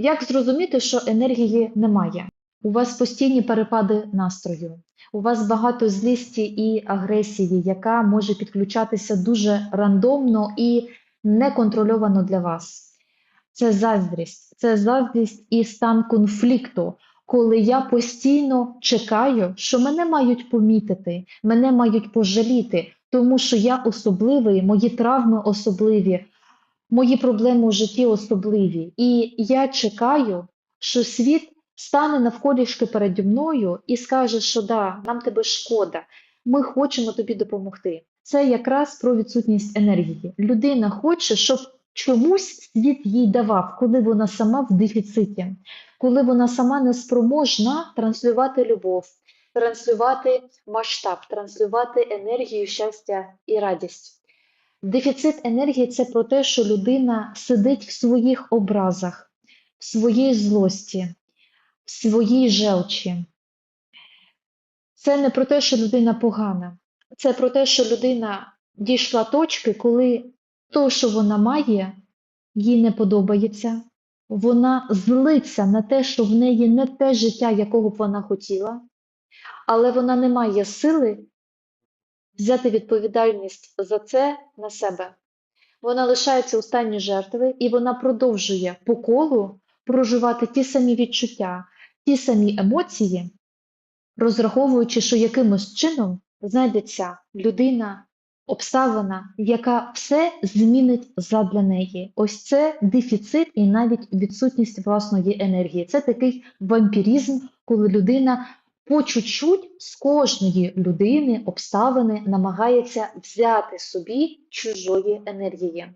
Як зрозуміти, що енергії немає? У вас постійні перепади настрою, у вас багато злісті і агресії, яка може підключатися дуже рандомно і неконтрольовано для вас. Це заздрість, це заздрість і стан конфлікту, коли я постійно чекаю, що мене мають помітити, мене мають пожаліти, тому що я особливий, мої травми особливі, мої проблеми у житті особливі. І я чекаю, що світ стане навколішки переді мною і скаже, що да, нам тебе шкода, ми хочемо тобі допомогти. Це якраз про відсутність енергії. Людина хоче, щоб чомусь світ їй давав, коли вона сама в дефіциті, коли вона сама не спроможна транслювати любов, транслювати масштаб, транслювати енергію, щастя і радість. Дефіцит енергії це про те, що людина сидить в своїх образах, в своїй злості, в своїй желчі. Це не про те, що людина погана, це про те, що людина дійшла точки, коли то, що вона має, їй не подобається. Вона злиться на те, що в неї не те життя, якого б вона хотіла, але вона не має сили взяти відповідальність за це на себе. Вона лишається у стані жертви і вона продовжує по колу проживати ті самі відчуття, ті самі емоції, розраховуючи, що якимось чином знайдеться людина, обставина, яка все змінить задля неї. Ось це дефіцит і навіть відсутність власної енергії. Це такий вампіризм, коли людина по чуть-чуть з кожної людини, обставини намагається взяти собі чужої енергії.